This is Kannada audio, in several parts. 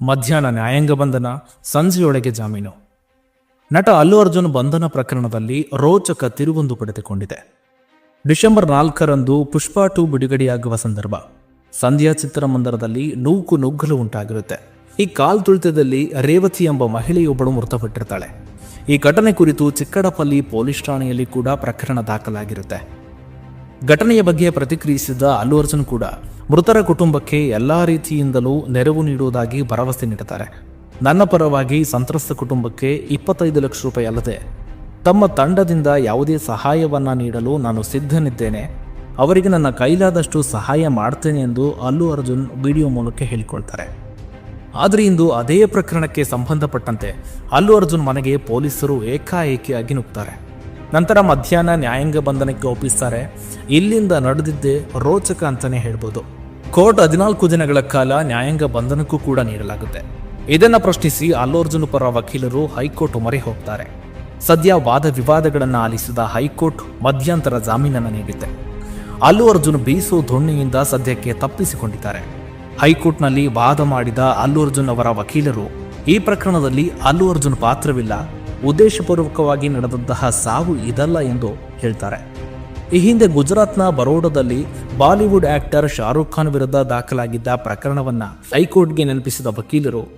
ಮಧ್ಯಾಹ್ನ ನ್ಯಾಯಾಂಗ ಬಂಧನ, ಸಂಜೆಯೊಳಗೆ ಜಾಮೀನು. ನಟ ಅಲ್ಲು ಅರ್ಜುನ್ ಬಂಧನ ಪ್ರಕರಣದಲ್ಲಿ ರೋಚಕ ತಿರುವೊಂದು ಪಡೆದುಕೊಂಡಿದೆ. ಡಿಸೆಂಬರ್ ನಾಲ್ಕರಂದು ಪುಷ್ಪ ಟು ಬಿಡುಗಡೆಯಾಗುವ ಸಂದರ್ಭ. ಸಂಧ್ಯಾ ಚಿತ್ರಮಂದಿರದಲ್ಲಿ ನೂಕು ನುಗ್ಗಲು ಉಂಟಾಗಿರುತ್ತೆ. ಈ ಕಾಲ್ ತುಳಿತದಲ್ಲಿ ರೇವತಿ ಎಂಬ ಮಹಿಳೆಯೊಬ್ಬಳು ಮೃತಪಟ್ಟಿರ್ತಾಳೆ. ಈ ಘಟನೆ ಕುರಿತು ಚಿಕ್ಕಡಪಲ್ಲಿ ಪೊಲೀಸ್ ಠಾಣೆಯಲ್ಲಿ ಕೂಡ ಪ್ರಕರಣ ದಾಖಲಾಗಿರುತ್ತೆ. ಘಟನೆಯ ಬಗ್ಗೆ ಪ್ರತಿಕ್ರಿಯಿಸಿದ ಅಲ್ಲು ಅರ್ಜುನ್ ಕೂಡ ಮೃತರ ಕುಟುಂಬಕ್ಕೆ ಎಲ್ಲ ರೀತಿಯಿಂದಲೂ ನೆರವು ನೀಡುವುದಾಗಿ ಭರವಸೆ ನೀಡುತ್ತಾರೆ. ನನ್ನ ಪರವಾಗಿ ಸಂತ್ರಸ್ತ ಕುಟುಂಬಕ್ಕೆ ಇಪ್ಪತ್ತೈದು ಲಕ್ಷ ರೂಪಾಯಿ ಅಲ್ಲದೆ, ತಮ್ಮ ತಂಡದಿಂದ ಯಾವುದೇ ಸಹಾಯವನ್ನು ನೀಡಲು ನಾನು ಸಿದ್ಧನಿದ್ದೇನೆ. ಅವರಿಗೆ ನನ್ನ ಕೈಲಾದಷ್ಟು ಸಹಾಯ ಮಾಡ್ತೇನೆ ಎಂದು ಅಲ್ಲು ಅರ್ಜುನ್ ವಿಡಿಯೋ ಮೂಲಕ ಹೇಳಿಕೊಳ್ತಾರೆ. ಆದರೆ ಇಂದು ಅದೇ ಪ್ರಕರಣಕ್ಕೆ ಸಂಬಂಧಪಟ್ಟಂತೆ ಅಲ್ಲು ಅರ್ಜುನ್ ಮನೆಗೆ ಪೊಲೀಸರು ಏಕಾಏಕಿಯಾಗಿ ನುಗ್ತಾರೆ. ನಂತರ ಮಧ್ಯಾಹ್ನ ನ್ಯಾಯಾಂಗ ಬಂಧನಕ್ಕೆ ಒಪ್ಪಿಸ್ತಾರೆ. ಇಲ್ಲಿಂದ ನಡೆದಿದ್ದೇ ರೋಚಕ ಅಂತಲೇ ಹೇಳ್ಬೋದು. ಕೋರ್ಟ್ ಹದಿನಾಲ್ಕು ದಿನಗಳ ಕಾಲ ನ್ಯಾಯಾಂಗ ಬಂಧನಕ್ಕೂ ಕೂಡ ನೀಡಲಾಗುತ್ತೆ. ಇದನ್ನು ಪ್ರಶ್ನಿಸಿ ಅಲ್ಲು ಅರ್ಜುನ್ ಪರ ವಕೀಲರು ಹೈಕೋರ್ಟ್ ಮೊರೆ ಹೋಗ್ತಾರೆ. ಸದ್ಯ ವಾದ ವಿವಾದಗಳನ್ನು ಆಲಿಸಿದ ಹೈಕೋರ್ಟ್ ಮಧ್ಯಂತರ ಜಾಮೀನನ್ನು ನೀಡಿದೆ. ಅಲ್ಲು ಅರ್ಜುನ್ ಬೀಸೋ ದೊಣ್ಣೆಯಿಂದ ಸದ್ಯಕ್ಕೆ ತಪ್ಪಿಸಿಕೊಂಡಿದ್ದಾರೆ. ಹೈಕೋರ್ಟ್ನಲ್ಲಿ ವಾದ ಮಾಡಿದ ಅಲ್ಲು ಅರ್ಜುನ್ ಅವರ ವಕೀಲರು, ಈ ಪ್ರಕರಣದಲ್ಲಿ ಅಲ್ಲು ಅರ್ಜುನ್ ಪಾತ್ರವಿಲ್ಲ, ಉದ್ದೇಶಪೂರ್ವಕವಾಗಿ ನಡೆದಂತಹ ಸಾವು ಇದಲ್ಲ ಎಂದು ಹೇಳ್ತಾರೆ. ಈ ಹಿಂದೆ ಗುಜರಾತ್ನ ಬರೋಡಾದಲ್ಲಿ ಬಾಲಿವುಡ್ ಆಕ್ಟರ್ ಶಾರುಖ್ ಖಾನ್ ವಿರುದ್ಧ ದಾಖಲಾಗಿದ್ದ ಪ್ರಕರಣವನ್ನ ಹೈಕೋರ್ಟ್ಗೆ ನೆನಪಿಸಿದ ವಕೀಲರು,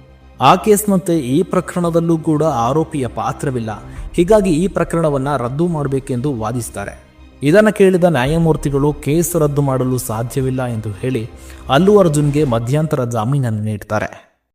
ಆ ಕೇಸ್ನಂತೆ ಈ ಪ್ರಕರಣದಲ್ಲೂ ಕೂಡ ಆರೋಪಿಯ ಪಾತ್ರವಿಲ್ಲ. ಹೀಗಾಗಿ ಈ ಪ್ರಕರಣವನ್ನ ರದ್ದು ಮಾಡಬೇಕೆಂದು ವಾದಿಸ್ತಾರೆ. ಇದನ್ನು ಕೇಳಿದ ನ್ಯಾಯಮೂರ್ತಿಗಳು ಕೇಸ್ ರದ್ದು ಮಾಡಲು ಸಾಧ್ಯವಿಲ್ಲ ಎಂದು ಹೇಳಿ ಅಲ್ಲು ಅರ್ಜುನ್ಗೆ ಮಧ್ಯಂತರ ಜಾಮೀನನ್ನು ನೀಡ್ತಾರೆ.